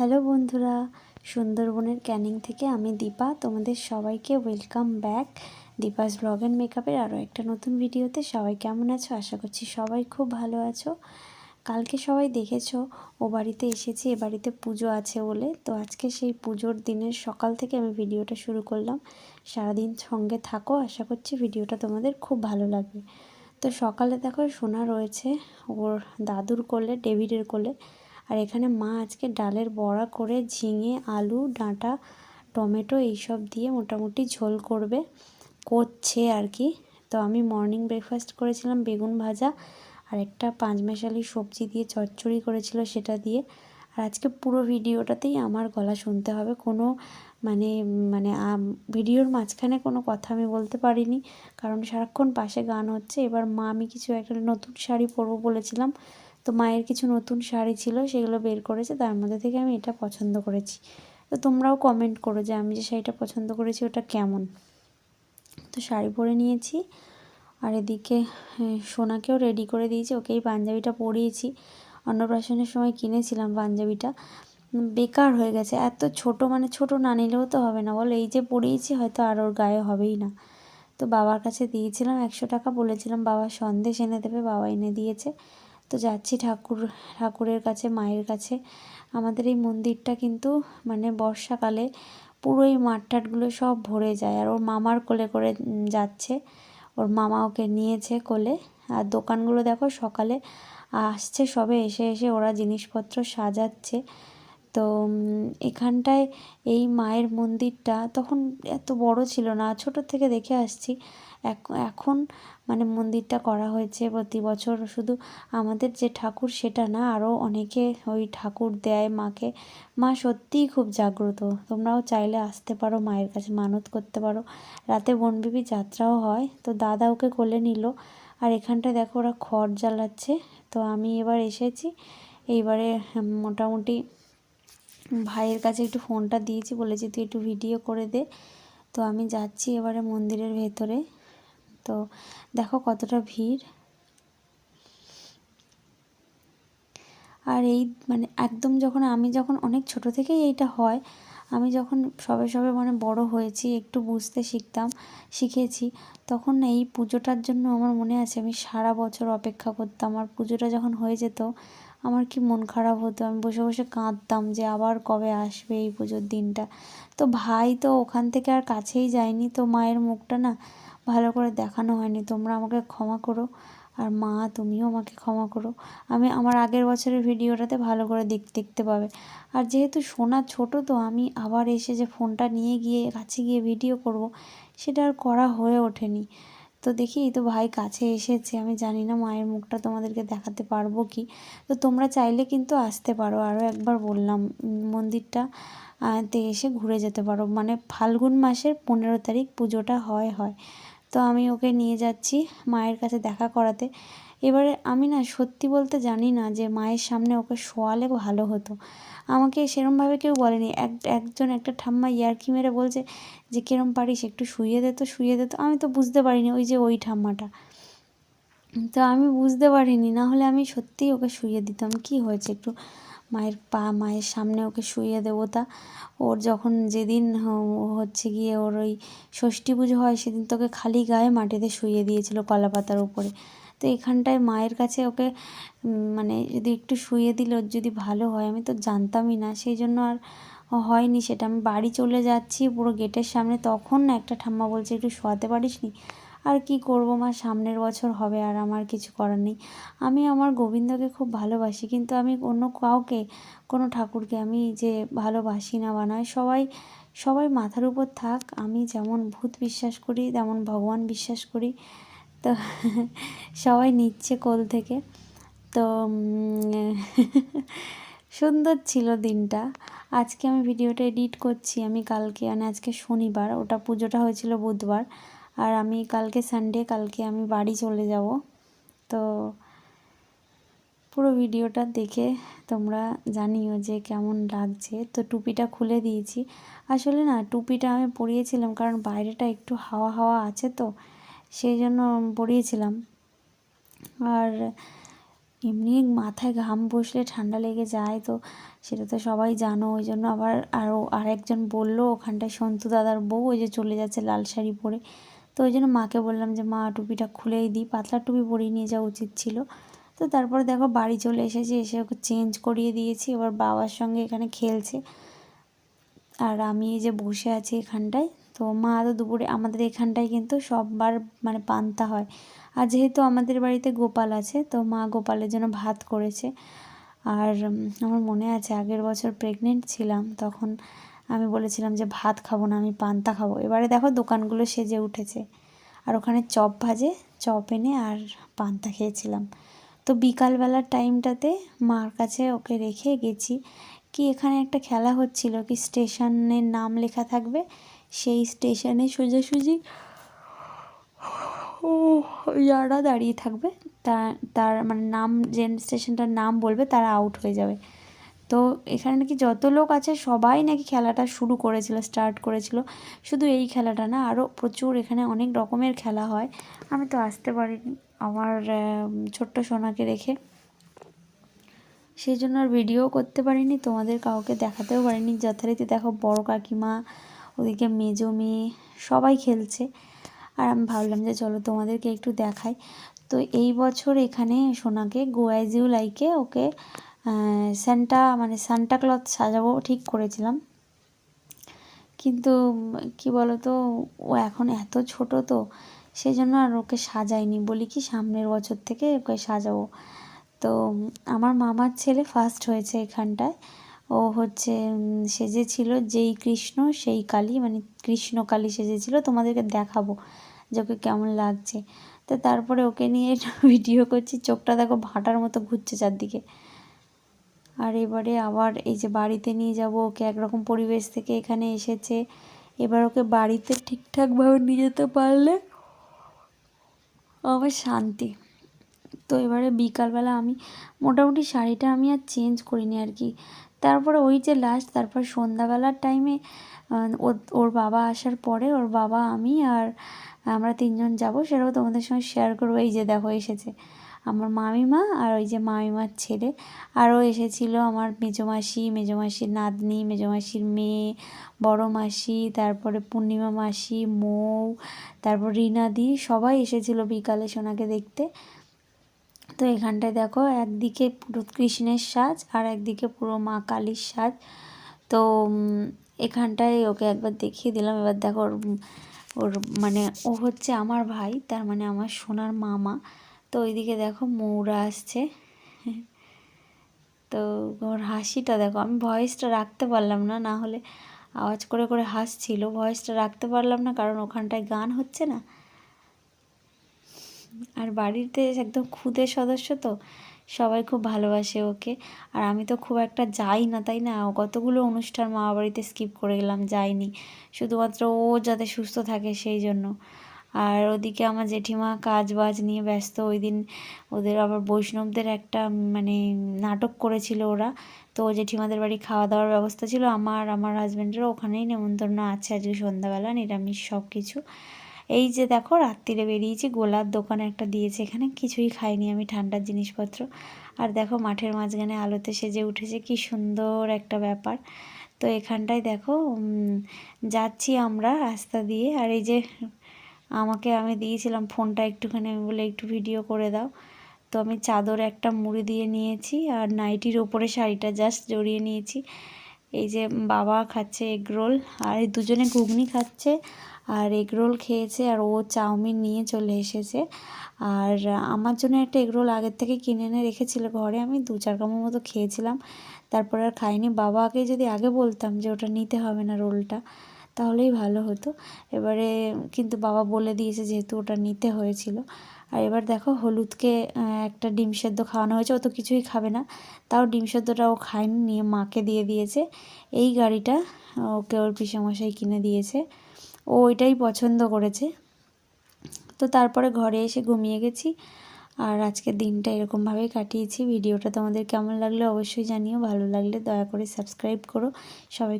Hello বন্ধুরা, সুন্দরবনের ক্যানিং থেকে আমি দীপা। তোমাদের সবাইকে welcome back Deepa's blog and মেকআপের আরও একটা নতুন ভিডিওতে সবাই কেমন আছো? আশা করছি সবাই খুব ভালো আছো। কালকে সবাই দেখেছ, ও বাড়িতে এসেছি, এ বাড়িতে পুজো আছে বলে। তো আজকে সেই পুজোর দিনের সকাল থেকে আমি ভিডিওটা শুরু করলাম। সারাদিন সঙ্গে থাকো, আশা করছি ভিডিওটা তোমাদের খুব ভালো লাগবে। তো সকালে দেখো সোনা রয়েছে, ওর দাদুর কোলে, ডেভিডের কোলে। আর এখানে মা আজকে ডালের বড়া করে ঝিঙে, আলু, ডাঁটা, টমেটো এইসব দিয়ে মোটামুটি ঝোল করবে, করছে আর কি। তো আমি মর্নিং ব্রেকফাস্ট করেছিলাম বেগুন ভাজা আর একটা পাঁচমেশালি সবজি দিয়ে চচ্চড়ি করেছিল সেটা দিয়ে। আর আজকে পুরো ভিডিওটাতেই আমার গলা শুনতে হবে, কোনো মানে মানে ভিডিওর মাঝখানে কোনো কথা আমি বলতে পারিনি, কারণ সারাক্ষণ পাশে গান হচ্ছে। এবার মা আমি কিছু একটা নতুন শাড়ি পরবো বলেছিলাম তো মায়ের কিছু নতুন শাড়ি ছিল, সেগুলো বের করেছে, তার মধ্যে থেকে আমি এটা পছন্দ করেছি। তো তোমরাও কমেন্ট করো যে আমি যে শাড়িটা পছন্দ করেছি, ওটা কেমন? তো শাড়ি পরে নিয়েছি, আর এদিকে সোনাকেও রেডি করে দিয়েছি, ওকে এই পাঞ্জাবিটা পরিয়েছি। অন্নপ্রাশনের সময় কিনেছিলাম পাঞ্জাবিটা, বেকার হয়ে গেছে, এত ছোট মানে ছোট না নিলেও তো হবে না, বলো, এই যে পরিয়েছি হয়তো আর ওর গায়ে হবেই না। তো বাবার কাছে দিয়েছিলাম, একশো টাকা বলেছিলাম, বাবা সন্দেশ এনে দেবে, বাবা এনে দিয়েছে। তো যাচ্ছি ঠাকুর, ঠাকুরের কাছে, মায়ের কাছে। আমাদের এই মন্দিরটা কিন্তু মানে বর্ষাকালে পুরো এই মাঠ টাটগুলো সব ভরে যায়। আর ওর মামার কোলে করে যাচ্ছে। ওর মামা ওকে নিয়েছে কোলে। আর দোকানগুলো দেখো সকালে আসছে সবে, এসে এসে ওরা জিনিসপত্র সাজাচ্ছে। তো এখানটায় এই মায়ের মন্দিরটা তখন এত বড় ছিল না। ছোট থেকে দেখে আসছি। এখন মানে মন্দিরটা করা হয়েছে প্রতি বছর। শুধু আমাদের যে ঠাকুর সেটা না আরও অনেকে ওই ঠাকুর দেয় মাকে। মা সত্যিই খুব জাগ্রত। তোমরাও চাইলে আসতে পারো মায়ের কাছে, মানত করতে পারো। রাতে বনবিবি যাত্রাও হয়। তো দাদা ওকে কোলে নিল। আর এখানটায় দেখো ওরা খড় জ্বালাচ্ছে। তো আমি এবার এসেছি। এইবারে মোটামুটি ভাইয়ের কাছে একটু ফোনটা দিয়েছি, বলেছি তুই একটু ভিডিও করে দে। তো আমি যাচ্ছি এবারে মন্দিরের ভেতরে। তো দেখো কতটা ভিড়। আর এই মানে একদম যখন আমি যখন অনেক ছোট থেকেই এইটা হয়, আমি যখন সবে সবে মানে বড় হয়েছি, একটু বুঝতে শিখতাম, শিখেছি, তখন এই পুজোটার জন্য আমার মনে আছে আমি সারা বছর অপেক্ষা করতাম। আর পুজোটা যখন হয়ে যেত আমার কি মন খারাপ হতো? আমি বসে বসে কাঁদতাম যে আবার কবে আসবে এই পুজোর দিনটা। তো ভাই তো ওখান থেকে আর কাছেই যায়নি, তো মায়ের মুখটা না ভালো করে দেখানো হয়নি। তোমরা আমাকে ক্ষমা করো আর মা তুমিও আমাকে ক্ষমা করো। আমি আমার আগের বছরের ভিডিওটাতে ভালো করে দেখ, দেখতে পাবে। আর যেহেতু সোনা ছোট তো আমি আবার এসে যে ফোনটা নিয়ে গিয়ে কাছে গিয়ে ভিডিও করব, সেটা আর করা হয়ে ওঠেনি। তো দেখি এই তো ভাই কাছে এসেছে, আমি জানি না মায়ের মুখটা তোমাদেরকে দেখাতে পারব কি। তো তোমরা চাইলে কিন্তু আসতে পারো আরও একবার বললাম মন্দিরটা তে এসে ঘুরে যেতে পারো। মানে ফাল্গুন মাসের পনেরো তারিখ পুজোটা হয় হয়। তো আমি ওকে নিয়ে যাচ্ছি মায়ের কাছে দেখা করাতে। এবারে আমি না সত্যি বলতে জানি না যে মায়ের সামনে ওকে শোয়ালে ভালো হতো। আমাকে সেরমভাবে কেউ বলেনি। এক, একজন একটা ঠাম্মা ইয়ার্কি মেরে বলছে যে, কিরম পারিস? একটু শুয়ে দে তো শুয়ে দে তো। আমি তো বুঝতে পারিনি ওই যে ওই ঠাম্মাটা। তো আমি বুঝতে পারিনি, না হলে আমি সত্যিই ওকে শুয়ে দিতাম। কি হয়েছে? একটু মায়ের পা, মায়ের সামনে ওকে শুইয়ে দেবো তা? ওর যখন যেদিন হচ্ছে গিয়ে ওর ওই ষষ্ঠী পুজো হয়, সেদিন তোকে খালি গায়ে মাটিতে শুয়ে দিয়েছিল কলা পাতার উপরে। তো এখানটায় মায়ের কাছে ওকে মানে যদি একটু শুয়ে দিল যদি ভালো হয়, আমি তো জানতামই না। সেই জন্য আর হয়নি সেটা। আমি বাড়ি চলে যাচ্ছি পুরো গেটের সামনে। তখন একটা ঠাম্মা বলছে, একটু শোয়াতে পারিস নি? আর কি করব মা, সামনের বছর হবে আর আমার কিছু করার নেই। আমি আমার গোবিন্দকে খুব ভালোবাসি, কিন্তু আমি অন্য কাউকে, কোনো ঠাকুরকে আমি যে ভালোবাসি না বা নয়, সবাই সবাই মাথার উপর থাক। আমি যেমন ভূত বিশ্বাস করি, তেমন ভগবান বিশ্বাস করি। তো সবাই নিচ্ছে কোল থেকে। তো সুন্দর ছিল দিনটা। আজকে আমি ভিডিওটা এডিট করছি, আমি কালকে মানে আজকে শনিবার, ওটা পুজোটা হয়েছিল বুধবার। আর আমি কালকে সানডে কালকে আমি বাড়ি চলে যাব। তো পুরো ভিডিওটা দেখে তোমরা জানিও যে কেমন লাগছে। তো টুপিটা খুলে দিয়েছি। আসলে না, টুপিটা আমি পরিয়েছিলাম কারণ বাইরেটা একটু হাওয়া হাওয়া আছে তো। সেই জন্য পরিয়েছিলাম আর এমনি মাথায় ঘাম বসলে ঠান্ডা লেগে যায় তো, সেটা তো সবাই জানো। ওই জন্য আবার আরও আরেকজন বলল ওখানটায় সন্তু দাদার বউ, ওই যে চলে যাচ্ছে লাল শাড়ি পরে। তো ওই জন্য মাকে বললাম যে, মা, টুপিটা খুলেই দিই। পাতলা টুপি পরিয়ে নিয়ে যাওয়া উচিত ছিল। তো তারপরে দেখো বাড়ি চলে এসেছি, এসে ওকে চেঞ্জ করিয়ে দিয়েছি। এবার বাবার সঙ্গে এখানে খেলছে। আর আমি এই যে বসে আছি এখানটায় তো মা তো দুপুরে আমাদের এখানটায় কিন্তু সববার মানে পান্তা হয়। আর যেহেতু আমাদের বাড়িতে গোপাল আছে, তো মা গোপালের জন্য ভাত করেছে। আর আমার মনে আছে আগের বছর প্রেগনেন্ট ছিলাম, তখন আমি বলেছিলাম যে ভাত খাব না, আমি পান্তা খাব। এবারে দেখো দোকানগুলো সেজে উঠেছে। আর ওখানে চপ ভাজে, চপ এনে আর পান্তা খেয়েছিলাম। তো বিকালবেলার টাইমটাতে মার কাছে ওকে রেখে গেছি। এখানে একটা খেলা হচ্ছিল? কি স্টেশনের নাম লেখা থাকবে? সেই স্টেশনে সোজাসুজি ও যারা দাঁড়িয়ে থাকবে। তার তার মানে নাম, যে স্টেশনটার নাম বলবে, তারা আউট হয়ে যাবে। তো এখানে নাকি যত লোক আছে, সবাই নাকি খেলাটা শুরু করেছিল স্টার্ট করেছিল। শুধু এই খেলাটা না আরও প্রচুর এখানে অনেক রকমের খেলা হয়। আমি তো আসতে পারিনি, আমার ছোট্ট সোনাকে রেখে সেই জন্য আর ভিডিও করতে পারিনি, তোমাদের কাউকে দেখাতেও পারিনি। যথারীতি দেখো, বড় কাকিমা, ওদিকে মেজো মেয়ে, সবাই খেলছে। আর আমি ভাবলাম যে চলো তোমাদেরকে একটু দেখাই। তো এই বছর এখানে সোনাকে গোয়াইজিউ লাইকে ওকে স্যান্টা মানে সান্টা ক্লথ সাজাবো ঠিক করেছিলাম। কিন্তু কি বলতো, ও এখন এত ছোট তো সেই জন্য আর ওকে সাজাইনি। বলি কি, সামনের বছর থেকে ওকে সাজাবো। তো আমার মামার ছেলে ফার্স্ট হয়েছে এখানটায়। ও হচ্ছে সেজেছিল যেই কৃষ্ণ, সেই কালী মানে কৃষ্ণ কালী সেজেছিল, তোমাদেরকে দেখাবো যে ওকে কেমন লাগছে। তো তারপরে ওকে নিয়ে ভিডিও করছি, চোখটা দেখো ভাটার মতো ঘুরছে চারদিকে। আর এবারে আবার এই যে বাড়িতে নিয়ে যাব, ওকে একরকম পরিবেশ থেকে এখানে এসেছে। এবার ওকে বাড়িতে ঠিকঠাকভাবে নিয়ে যেতে পারলে আমার শান্তি। তো এবারে বিকালবেলা আমি মোটামুটি শাড়িটা আমি আর চেঞ্জ করিনি আর কি। তারপরে ওই যে লাস্ট তারপর সন্ধ্যাবেলার টাইমে ওর বাবা আসার পরে ওর বাবা, আমি আর আমরা তিনজন যাব, সেটাও তোমাদের সঙ্গে শেয়ার করব। এই যে দেখো এসেছে আমার মামিমা আর ওই যে মামিমার ছেলে। আরও এসেছিল আমার মেজোমাসি, মেজোমাসির নাতনি, মেজোমাসির মেয়ে, বড় মাসি, তারপরে পূর্ণিমা মাসি, মৌ, তারপর রিনাদি, সবাই এসেছিল বিকালে সোনাকে দেখতে। তো এখানটায় দেখো, একদিকে পুরো কৃষ্ণের সাজ আর একদিকে পুরো মা কালীর সাজ। তো এখানটায় ওকে একবার দেখিয়ে দিলাম। এবার দেখো, ওর ওর মানে ও হচ্ছে আমার ভাই, তার মানে আমার সোনার মামা। তো ওইদিকে দেখো মৌরা আসছে। তো ওর হাসিটা দেখো, আমি ভয়েসটা রাখতে পারলাম না না হলে আওয়াজ করে করে হাসছিল। ভয়েসটা রাখতে পারলাম না, কারণ ওখানটায় গান হচ্ছে না। আর বাড়িতে একদম খুদে সদস্য তো, সবাই খুব ভালোবাসে ওকে। আর আমি তো খুব একটা যাই না, তাই না? কতগুলো অনুষ্ঠান মামা বাড়িতে স্কিপ করে গেলাম, যাইনি। শুধুমাত্র ও যাতে সুস্থ থাকে সেই জন্য। আর ওদিকে আমার জেঠিমা কাজ বাজ নিয়ে ব্যস্ত। ওই দিন ওদের আবার বৈষ্ণবদের একটা মানে নাটক করেছিল ওরা। তো জেঠিমাদের বাড়ি খাওয়া দাওয়ার ব্যবস্থা ছিল। আমার আমার হাজব্যান্ডেরও ওখানেই নেমন্তন্ন আছে আজকে সন্ধ্যাবেলা, নিরামিষ সব কিছু এই যে দেখো রাত্রিরে বেরিয়েছি, গোলার দোকানে একটা দিয়েছে এখানে, কিছুই খাইনি আমি ঠান্ডার জিনিসপত্র। আর দেখো, মাঠের মাঝখানে আলোতে সেজে উঠেছে, কি সুন্দর একটা ব্যাপার। তো এখানটায় দেখো যাচ্ছি আমরা রাস্তা দিয়ে। আর এই যে আমাকে আমি দিয়েছিলাম ফোনটা একটুখানি, আমি বলে একটু ভিডিও করে দাও। তো আমি চাদর একটা মুড়ি দিয়ে নিয়েছি, আর নাইটির ওপরে শাড়িটা জাস্ট জড়িয়ে নিয়েছি। এই যে বাবা খাচ্ছে এগ রোল, আর এই দুজনে ঘুগনি খাচ্ছে, আর এগ রোল খেয়েছে, আর ও চাউমিন নিয়ে চলে এসেছে। আর আমার জন্য একটা এগ রোল আগের থেকে কিনে এনে রেখেছিল ঘরে, আমি দু চার কামড় মতো খেয়েছিলাম। তারপর আর খাইনি। বাবাকে যদি আগে বলতাম যে ওটা নিতে হবে না রোলটা, তাহলেই ভালো হতো। এবারে কিন্তু বাবা বলে দিয়েছে যেহেতু ওটা নিতে হয়েছিল। আর এবার দেখো হলুদকে একটা ডিম সেদ্ধ খাওয়ানো হয়েছে, ও তো কিছুই খাবে না। তাও ডিম সেদ্ধটা ও খায়নি, নিয়ে মাকে দিয়ে দিয়েছে। এই গাড়িটা ওকে ওর পিসামশাই কিনে দিয়েছে। ও ওইটাই পছন্দ করেছে। তো তারপরে ঘরে এসে ঘুমিয়ে গেছি। আর আজকের দিনটা এরকমভাবেই কাটিয়েছি। ভিডিওটা তোমাদের কেমন লাগলে অবশ্যই জানিও। ভালো লাগলে দয়া করে সাবস্ক্রাইব করো। সবাই